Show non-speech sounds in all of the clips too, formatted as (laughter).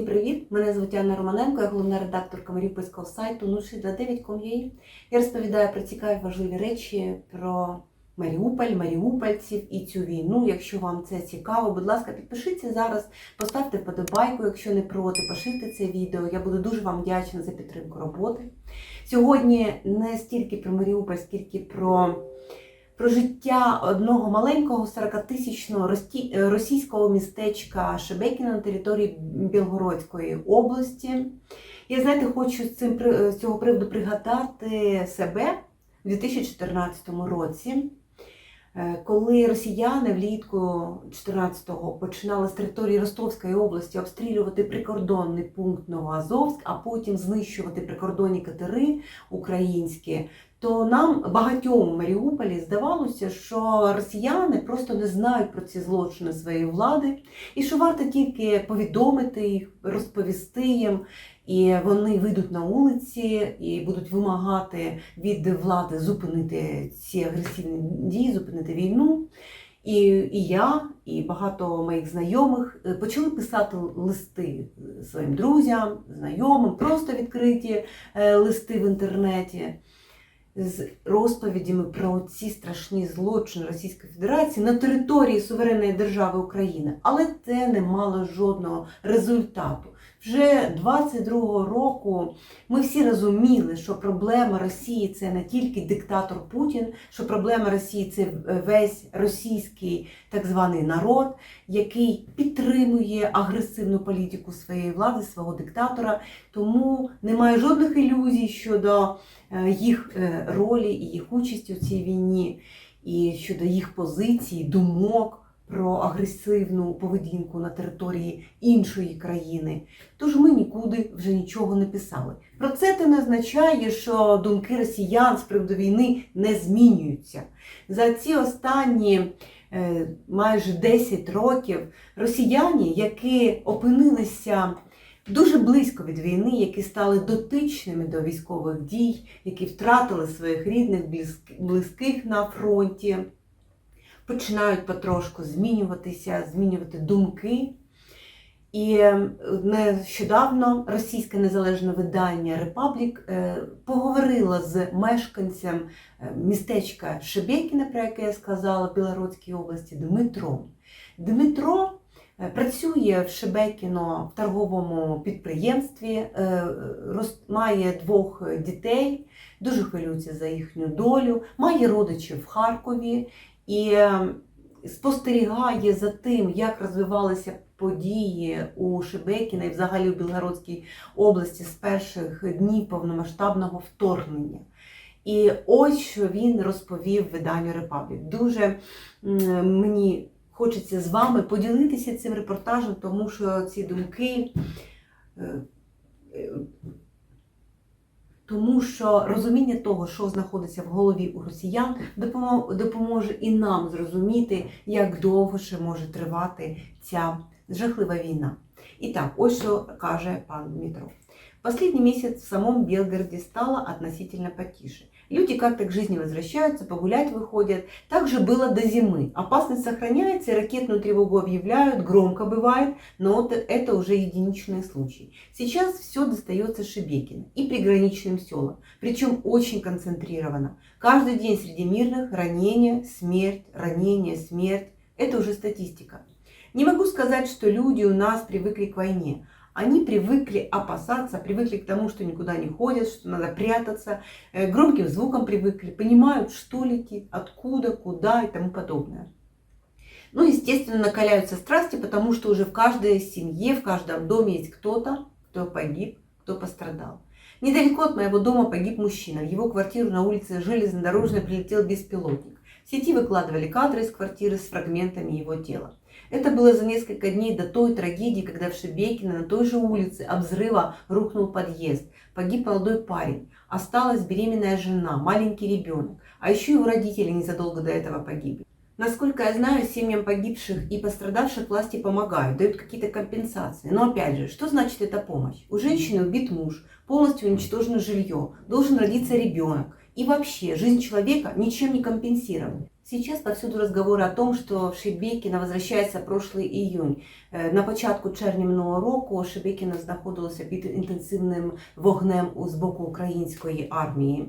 Всім привіт! Мене звуть Анна Романенко, я головна редакторка маріупольського сайту 069.com.ua. Я розповідаю про цікаві важливі речі про Маріуполь, маріупольців і цю війну. Якщо вам це цікаво, будь ласка, підпишіться зараз, поставте вподобайку, якщо не проти, поширте це відео. Я буду дуже вам вдячна за підтримку роботи. Сьогодні не стільки про Маріуполь, скільки про. Про життя одного маленького 40-тисячного е, російського містечка Шебекіна на території Білгородської області. Я знаєте, хочу з цим з цього приводу пригадати себе у 2014 році, е, коли росіяни влітку 14-го починали з території Ростовської області обстрілювати прикордонний пункт Новоазовськ, а потім знищувати прикордонні катери українські то нам багатьом у Маріуполі здавалося, що росіяни просто не знають про ці злочини своєї влади, і що варто тільки повідомити їх, розповісти їм, і вони вийдуть на вулиці і будуть вимагати від влади зупинити ці агресивні дії, зупинити війну. І, і я, і багато моїх знайомих е, почали писати листи своїм друзям, знайомим, просто відкриті е, листи в інтернеті з розповідями про ці страшні злочини Російської Федерації на території суверенної держави України, але це не мало жодного результату. Вже 22-го року ми всі розуміли, що проблема Росії це не тільки диктатор Путін, що проблема Росії це весь російський так званий народ, який підтримує агресивну політику своєї влади, свого диктатора. Тому немає жодних ілюзій щодо е, їх е, ролі і їх участі у цій війні, і щодо їх позицій, думок про агресивну поведінку на території іншої країни. Тож ми нікуди вже нічого не писали. Про це це не означає, що думки росіян з приводу війни не змінюються. За ці останні е, майже 10 років росіяни, які опинилися дуже близько від війни, які стали дотичними до військових дій, які втратили своїх рідних, близьких на фронті, починають потрошку змінюватися, змінювати думки. І е, нещодавно російське незалежне видання Репаблік поговорило з мешканцем е, містечка Шебекіна, про яке я сказала, в Білоруській області, Дмитром. Дмитро е, працює в Шебекіно в торговому підприємстві, має двох дітей, дуже хвилюється за їхню долю, має родичів в Харкові і е, спостерігає за тим, як розвивалися події у Шебекіна і взагалі у Білгородській області з перших днів повномасштабного вторгнення. І ось що він розповів виданню Репаблік. Дуже мені хочеться з вами поділитися цим репортажем, тому що ці думки. Тому що розуміння того, що знаходиться в голові у росіян, допомо- допоможе і нам зрозуміти, як довго ще може тривати ця жахлива війна. І так, ось що каже пан Дмитро. Последний месяц в самом Белгороде стало относительно потише. Люди как-то к жизни возвращаются, погулять выходят. Так же было до зимы. Опасность сохраняется, и ракетную тревогу объявляют, громко бывает, но это уже единичный случай. Сейчас все достается Шебекину и приграничным селам, причем очень концентрированно. Каждый день среди мирных ранения, смерть, ранение, смерть. Это уже статистика. Не могу сказать, что люди у нас привыкли к войне. Они привыкли опасаться, привыкли к тому, что никуда не ходят, что надо прятаться, э, громким звуком привыкли, понимают, что летит, откуда, куда и тому подобное. Ну, естественно, накаляются страсти, потому что уже в каждой семье, в каждом доме есть кто-то, кто погиб, кто пострадал. Недалеко от моего дома погиб мужчина. В его квартиру на улице Железнодорожной прилетел беспилотник. В сети выкладывали кадры из квартиры с фрагментами его тела. Это было за несколько дней до той трагедии, когда в Шебекино на той же улице от взрыва рухнул подъезд. Погиб молодой парень. Осталась беременная жена, маленький ребенок. А еще его родители незадолго до этого погибли. Насколько я знаю, семьям погибших и пострадавших власти помогают, дают какие-то компенсации. Но опять же, что значит эта помощь? У женщины убит муж, полностью уничтожено жилье, должен родиться ребенок. И вообще, жизнь человека ничем не компенсирована. Сейчас повсюду разговоры о том, що Шебекіна возвращається прошлый іюнь. Е, На початку червня минулого року Шебекіна знаходилося під інтенсивним вогнем з боку української армії.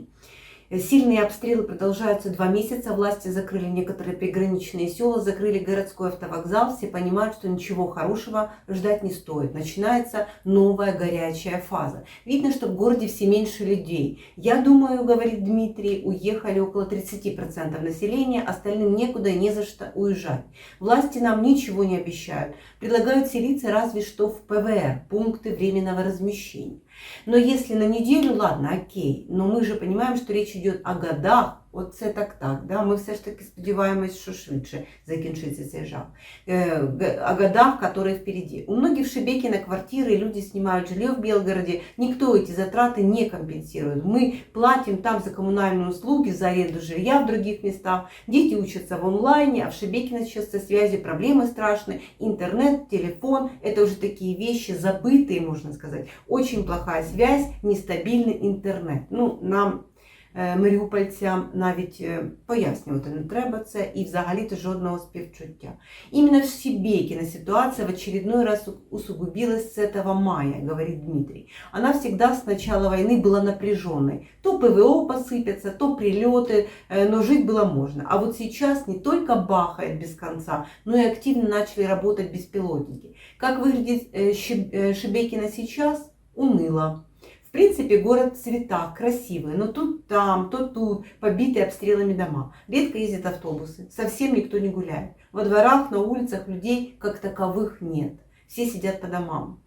Э, Сильные обстрелы продолжаются два месяца. Власти закрыли некоторые приграничные села, закрыли городской автовокзал. Все понимают, что ничего хорошего ждать не стоит. Начинается новая горячая фаза. Видно, что в городе все меньше людей. Я думаю, говорит Дмитрий, уехали около 30% населения, остальным некуда не за что уезжать. Власти нам ничего не обещают. Предлагают селиться разве что в ПВР, пункты временного размещения. Но если на неделю, ладно, окей, но ми же понимаем, що річ йде о годах, от це так так, да? ми все ж таки сподіваємось, що швидше закінчиться цей жах. Э, г- о годах, которые впереди. У многих в Шебекино квартиры, люди снимают жилье в Белгороде, никто эти затраты не компенсирует. Мы платим там за коммунальные услуги, за аренду жилья в других местах, дети учатся в онлайне, а в Шебекино сейчас со связью проблемы страшные, интернет, телефон, это уже такие вещи забытые, можно сказать. Очень плохая связь, нестабильный интернет. Ну, нам е, маріупольцям навіть е, пояснювати не треба це і взагалі-то жодного співчуття. Именно в Шебекино ситуация в очередной раз у- усугубилась с этого мая, говорит Дмитрий. Она всегда с начала войны была напряженной. То ПВО посыпятся, то прилеты, э, но жить было можно. А вот сейчас не только бахает без конца, но и активно начали работать беспилотники. Как выглядит э, Шеб- э, Шебекино сейчас? Уныло. В принципе, город в цветах, красивый, но тут там, то тут, побитые обстрелами дома. Редко ездят автобусы, совсем никто не гуляет. Во дворах, на улицах людей как таковых нет. Все сидят по домам.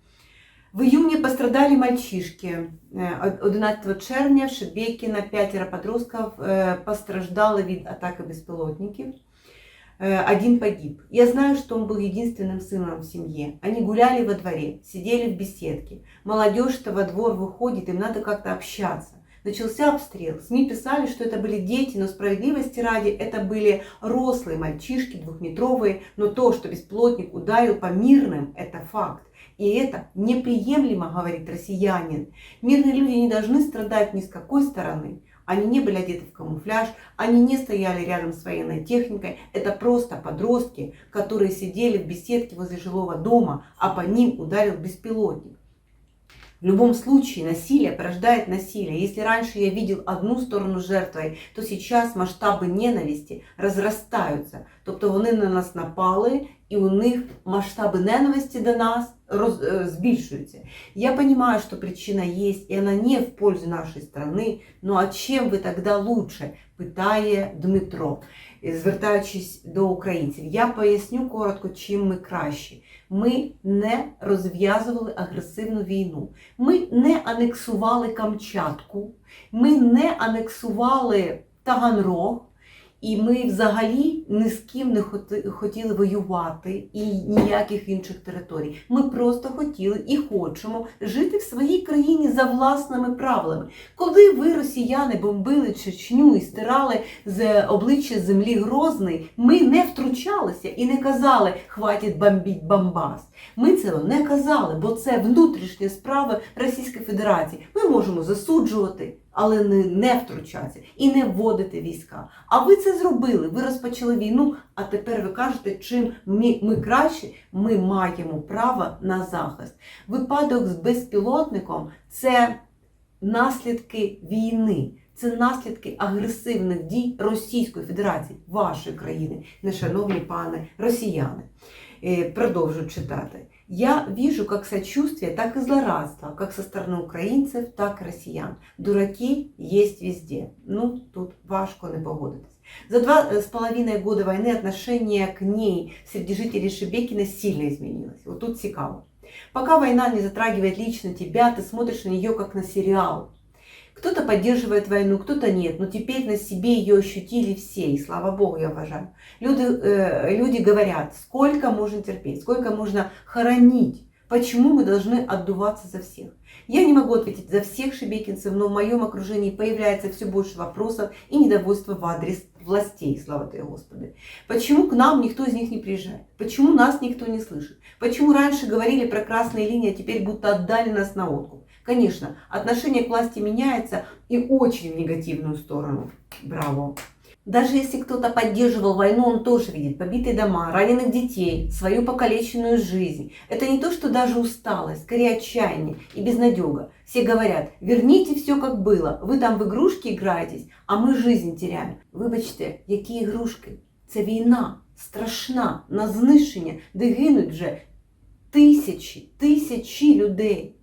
В июне пострадали мальчишки. Э, 11 червня в Шебекино пятеро подростков э, постраждало від атаки безпілотників. Э, Один погиб. Я знаю, что он был единственным сыном в семье. Они гуляли во дворе, сидели в беседке. Молодежь-то во двор выходит, им надо как-то общаться. Начался обстрел. СМИ писали, что это были дети, но справедливости ради это были рослые мальчишки, двухметровые. Но то, что бесплотник ударил по мирным, это факт. И это неприемлемо, говорит россиянин. Мирные люди не должны страдать ни с какой стороны. Они не были одеты в камуфляж, они не стояли рядом с военной техникой. Это просто подростки, которые сидели в беседке возле жилого дома, а по ним ударил беспилотник. В любом случае насилие порождает насилие. Если раньше я видел одну сторону жертвой, то сейчас масштаби ненависті розростаються. Тобто вони на нас напали, і у них масштаби ненависті до нас роз, е, збільшуються. Я понимаю, что причина есть, и она не в пользу нашей страны, ну а чем ви тогда лучше? питає Дмитро, е, звертаючись до українців. Я поясню коротко, чим ми кращі. Ми не розв'язували агресивну війну. Ми не анексували Камчатку, ми не анексували Таганрог. І ми взагалі ні з ким не хотіли воювати і ніяких інших територій. Ми просто хотіли і хочемо жити в своїй країні за власними правилами. Коли ви, росіяни, бомбили Чечню і стирали з обличчя землі Грозний, ми не втручалися і не казали хватить бомбіть Бомбас. Ми цього не казали, бо це внутрішні справи Російської Федерації. Ми можемо засуджувати, але не, не втручатися і не вводити війська. А ви це зробили, ви розпочали війну, а тепер ви кажете, чим ми, ми краще, ми маємо право на захист. Випадок з безпілотником це наслідки війни. Це наслідки агресивних дій Російської Федерації, вашої країни, нешановні пане росіяни. Е, Продовжу читати. Я вижу как сочувствие, так и злорадство, как со стороны украинцев, так и россиян. Дураки есть везде. Ну, тут важко не погодитись. За два э, с половиной года войны отношение к ней среди жителей Шебекина сильно изменилось. Вот тут цікаво. Пока война не затрагивает лично тебя, ты смотришь на нее как на сериал. Кто-то поддерживает войну, кто-то нет, но теперь на себе ее ощутили все, и слава богу, я уважаю. Люди, э, люди говорят, сколько можно терпеть, сколько можно хоронить, почему мы должны отдуваться за всех. Я не могу ответить за всех шебекинцев, но в моем окружении появляется все больше вопросов и недовольства в адрес властей, слава тебе Господи. Почему к нам никто из них не приезжает? Почему нас никто не слышит? Почему раньше говорили про красные линии, а теперь будто отдали нас на откуп? Конечно, отношение к власти меняется и очень в негативную сторону. Браво! Даже если кто-то поддерживал войну, он тоже видит побитые дома, раненых детей, свою покалеченную жизнь. Это не то, что даже усталость, скорее отчаяние и безнадега. Все говорят, верните все как было, вы там в игрушки играетесь, а мы жизнь теряем. Вибачте, які ігрушки? Це війна, страшна, на знищення, де гинуть вже тисячі, тисячі людей.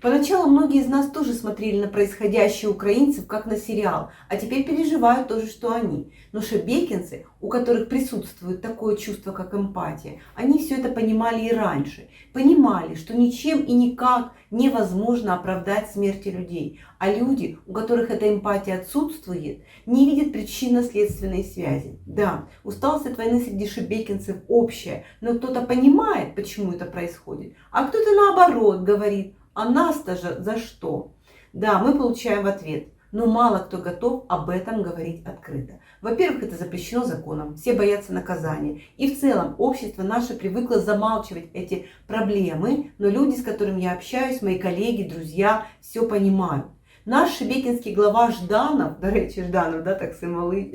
Поначалу многие из нас тоже смотрели на происходящее украинцев как на сериал, а теперь переживают тоже, что они. Но шебекинцы, у которых присутствует такое чувство, как эмпатия, они все это понимали и раньше. Понимали, что ничем и никак невозможно оправдать смерти людей. А люди, у которых эта эмпатия отсутствует, не видят причинно-следственной связи. Да, усталость от войны среди шебекинцев общая, но кто-то понимает, почему это происходит, а кто-то наоборот говорит, а нас-то же за что? Да, мы получаем в ответ, но мало кто готов об этом говорить открыто. Во-первых, это запрещено законом, все боятся наказания. И в целом общество наше привыкло замалчивать эти проблемы, но люди, с которыми я общаюсь, мои коллеги, друзья, все понимают. Наш шебекінський глава Жданов, (laughs) до речі, Жданов, да, так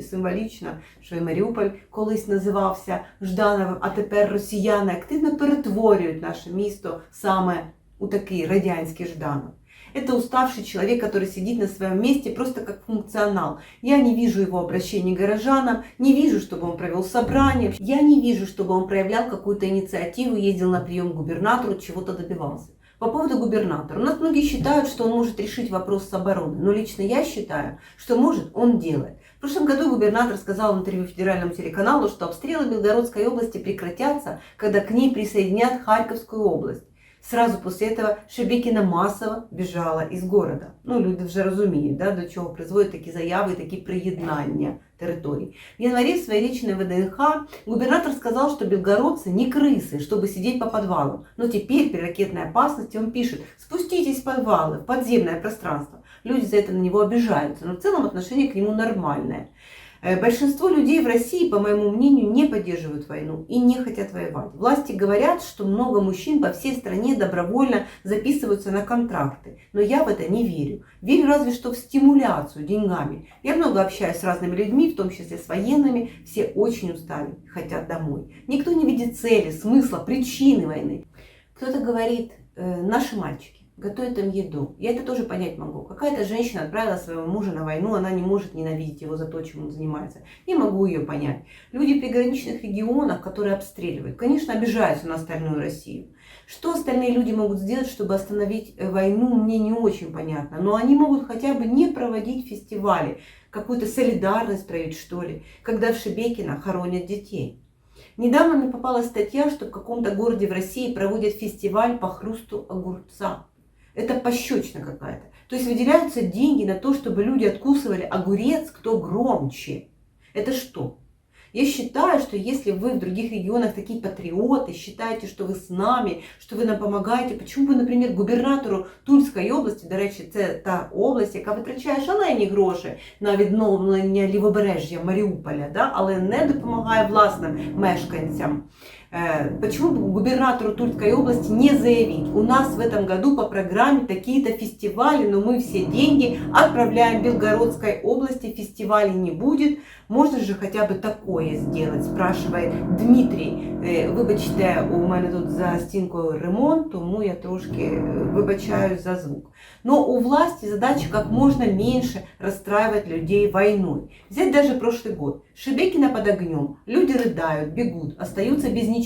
символічно, що і Маріуполь колись називався Ждановим, а тепер росіяни активно перетворюють наше місто саме у такий радянський Жданов. Это уставший человек, который сидит на своем месте просто как функционал. Я не вижу его обращений горожанам, не вижу, чтобы он провел собрание, я не вижу, чтобы он проявлял какую-то инициативу, ездил на прием к губернатору, чего-то добивался. По поводу губернатора. У нас многие считают, что он может решить вопрос с обороной, но лично я считаю, что может, он делает. В прошлом году губернатор сказал в интервью федеральному телеканалу, что обстрелы Белгородской области прекратятся, когда к ней присоединят Харьковскую область. Сразу после этого Шебекіна масово біжала із города. Ну, люди вже розуміють, да, до чого призводять такі заяви, такі приєднання территорий. В январе в своей речи на ВДНХ губернатор сказал, что белгородцы не крысы, чтобы сидеть по подвалам. Но теперь при ракетной опасности он пишет, спуститесь в подвалы, в подземное пространство. Люди за это на него обижаются, но в целом отношение к нему нормальное. Э, большинство людей в России, по моему мнению, не поддерживают войну и не хотят воевать. Власти говорят, что много мужчин по всей стране добровольно записываются на контракты. Но я в это не верю. Верю разве что в стимуляцию деньгами. Я много общаюсь с разными людьми, в том числе с военными. Все очень устали, хотят домой. Никто не видит цели, смысла, причины войны. Кто-то говорит, э, наши мальчики готовит им еду. Я это тоже понять могу. Какая-то женщина отправила своего мужа на войну, она не может ненавидеть его за то, чем он занимается. Не могу ее понять. Люди в приграничных регионах, которые обстреливают, конечно, обижаются на остальную Россию. Что остальные люди могут сделать, чтобы остановить э, войну, мне не очень понятно. Но они могут хотя бы не проводить фестивали, какую-то солидарность проявить, что ли, когда в Шебекино хоронят детей. Недавно мне попалась статья, что в каком-то городе в России проводят фестиваль по хрусту огурца. Это пощечина какая-то. То есть выделяются деньги на то, чтобы люди откусывали огурец, кто громче. Это что? Я считаю, что если вы в других регионах такие патриоты, считаете, что вы с нами, что ви нам допомагаєте, почему бы, наприклад, губернатору Тульської області, до речі, це та область, яка витрачає шалені гроші на відновлення лівобережжя Маріуполя, да, але не допомагає власним мешканцям. Э, почему бы губернатору Тульской области не заявить, у нас в этом году по программе такие-то фестивали, но мы все деньги отправляем Белгородской области, фестивалей не будет, можно же хотя бы такое сделать, спрашивает Дмитрий. Э, вибачте, у мене тут за стінкою ремонт, тому я трошки э, вибачаюсь за звук. Но у власти задача как можно меньше расстраивать людей войной. Взять даже прошлый год. Шебекина под огнем. Люди рыдают, бегут, остаются без ничего.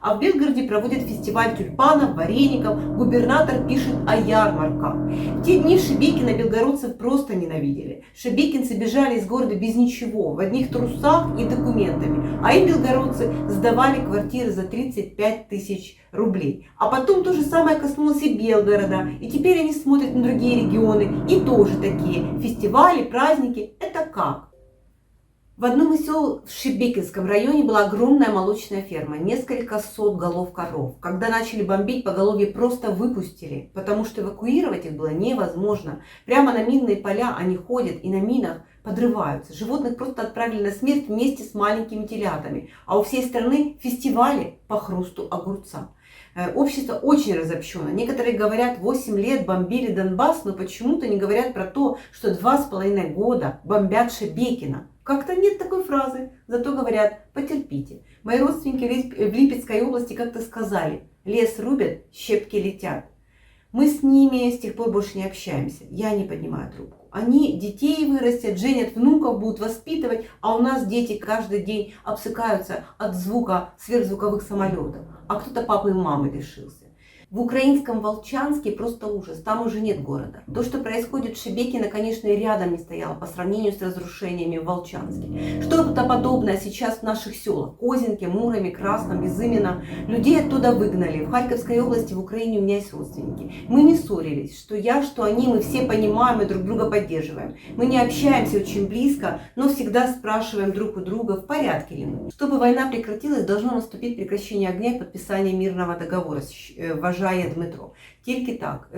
А в Белгороде проводят фестиваль тюльпанов, вареников. Губернатор пишет о ярмарках. В те дни Шебекина белгородцев просто ненавидели. Шебекинцы бежали из города без ничего, в одних трусах и документами. А им белгородцы сдавали квартиры за 35 тысяч рублей. А потом то же самое коснулось и Белгорода. И теперь они смотрят на другие регионы. И тоже такие фестивали, праздники. Это как? В одном из сел в Шебекинском районе была огромная молочная ферма, несколько сот голов коров. Когда начали бомбить, поголовье просто выпустили, потому что эвакуировать их было невозможно. Прямо на минные поля они ходят и на минах подрываются. Животных просто отправили на смерть вместе с маленькими телятами. А у всей страны фестивали по хрусту огурца. Э, Общество очень разобщено. Некоторые говорят, 8 лет бомбили Донбасс, но почему-то не говорят про то, что два с половиной года бомбят Шебекина. Как-то нет такой фразы. Зато говорят, потерпите. Мои родственники в Лип- в Липецкой области как-то сказали, лес рубят, щепки летят. Мы с ними с тех пор больше не общаемся. Я не поднимаю трубку. Они детей вырастят, женят внуков, будут воспитывать, а у нас дети каждый день обсыкаются от звука сверхзвуковых самолетов. А кто-то папы и мамы лишился. В украинском Волчанске просто ужас, там уже нет города. То, что происходит в Шебекино, конечно, и рядом не стояло по сравнению с разрушениями в Волчанске. Что-то подобное сейчас в наших селах. Козинке, Муроме, Красном, Изымино. Людей оттуда выгнали. В Харьковской области, в Украине у меня есть родственники. Мы не ссорились, что я, что они, мы все понимаем и друг друга поддерживаем. Мы не общаемся очень близко, но всегда спрашиваем друг у друга, в порядке ли мы. Чтобы война прекратилась, должно наступить прекращение огня и подписание мирного договора, вважає Дмитро. Тільки так.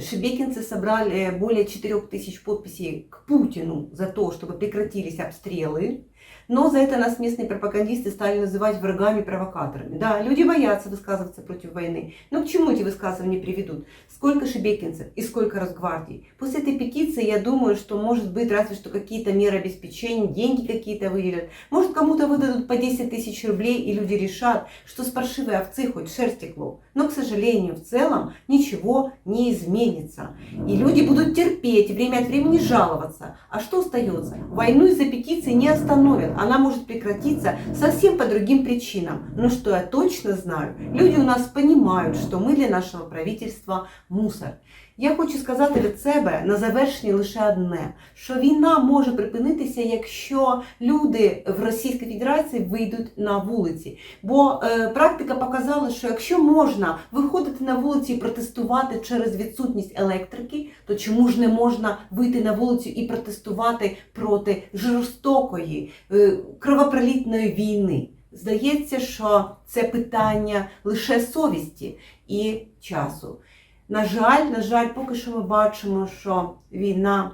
Шебекинцы собрали более 4 тысяч подписей к Путину за то, чтобы прекратились обстрелы. Но за это нас местные пропагандисты стали называть врагами-провокаторами. Да, люди боятся высказываться против войны. Но к чему эти высказывания приведут? Сколько шебекинцев и сколько Росгвардий? После этой петиции я думаю, что может быть разве что какие-то меры обеспечения, деньги какие-то выделят. Может кому-то выдадут по 10 тысяч рублей и люди решат, что с паршивой овцы хоть шерсть текло. Но, к сожалению, в целом ничего не изменится. И люди будут терпеть, время от времени жаловаться. А что остается? Войну из-за петиции не остановят. Она может прекратиться совсем по другим причинам. Но что я точно знаю, люди у нас понимають, що ми для нашого правительства мусор. Я хочу сказати від себе на завершення лише одне: що війна може припинитися, якщо люди в Російській Федерації вийдуть на вулиці. Бо е, практика показала, що якщо можна виходити на вулиці і протестувати через відсутність електрики, то чому ж не можна вийти на вулицю і протестувати проти жорстокої е, кровопролітної війни? Здається, що це питання лише совісті і часу. На жаль, на жаль, поки що ми бачимо, що війна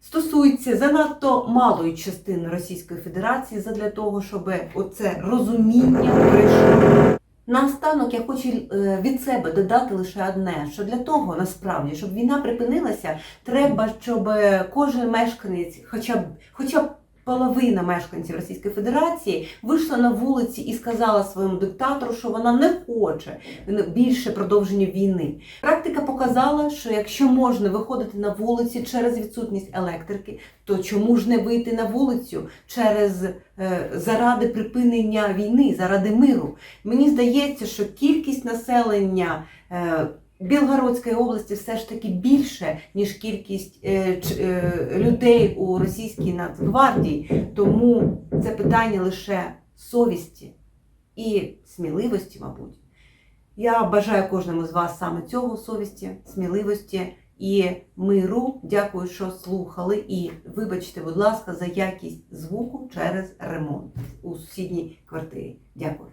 стосується занадто малої частини Російської Федерації задля того, щоб оце розуміння прийшло. Наостанок я хочу е, від себе додати лише одне: що для того насправді, щоб війна припинилася, треба, щоб кожен мешканець, хоча б хоча б половина мешканців Російської Федерації вийшла на вулиці і сказала своєму диктатору, що вона не хоче більше продовження війни. Практика показала, що якщо можна виходити на вулиці через відсутність електрики, то чому ж не вийти на вулицю через е, заради припинення війни, заради миру? Мені здається, що кількість населення. Білгородської області все ж таки більше, ніж кількість е, е, людей у російській Нацгвардії. Тому це питання лише совісті і сміливості, мабуть. Я бажаю кожному з вас саме цього совісті, сміливості і миру. Дякую, що слухали. І вибачте, будь ласка, за якість звуку через ремонт у сусідній квартирі. Дякую.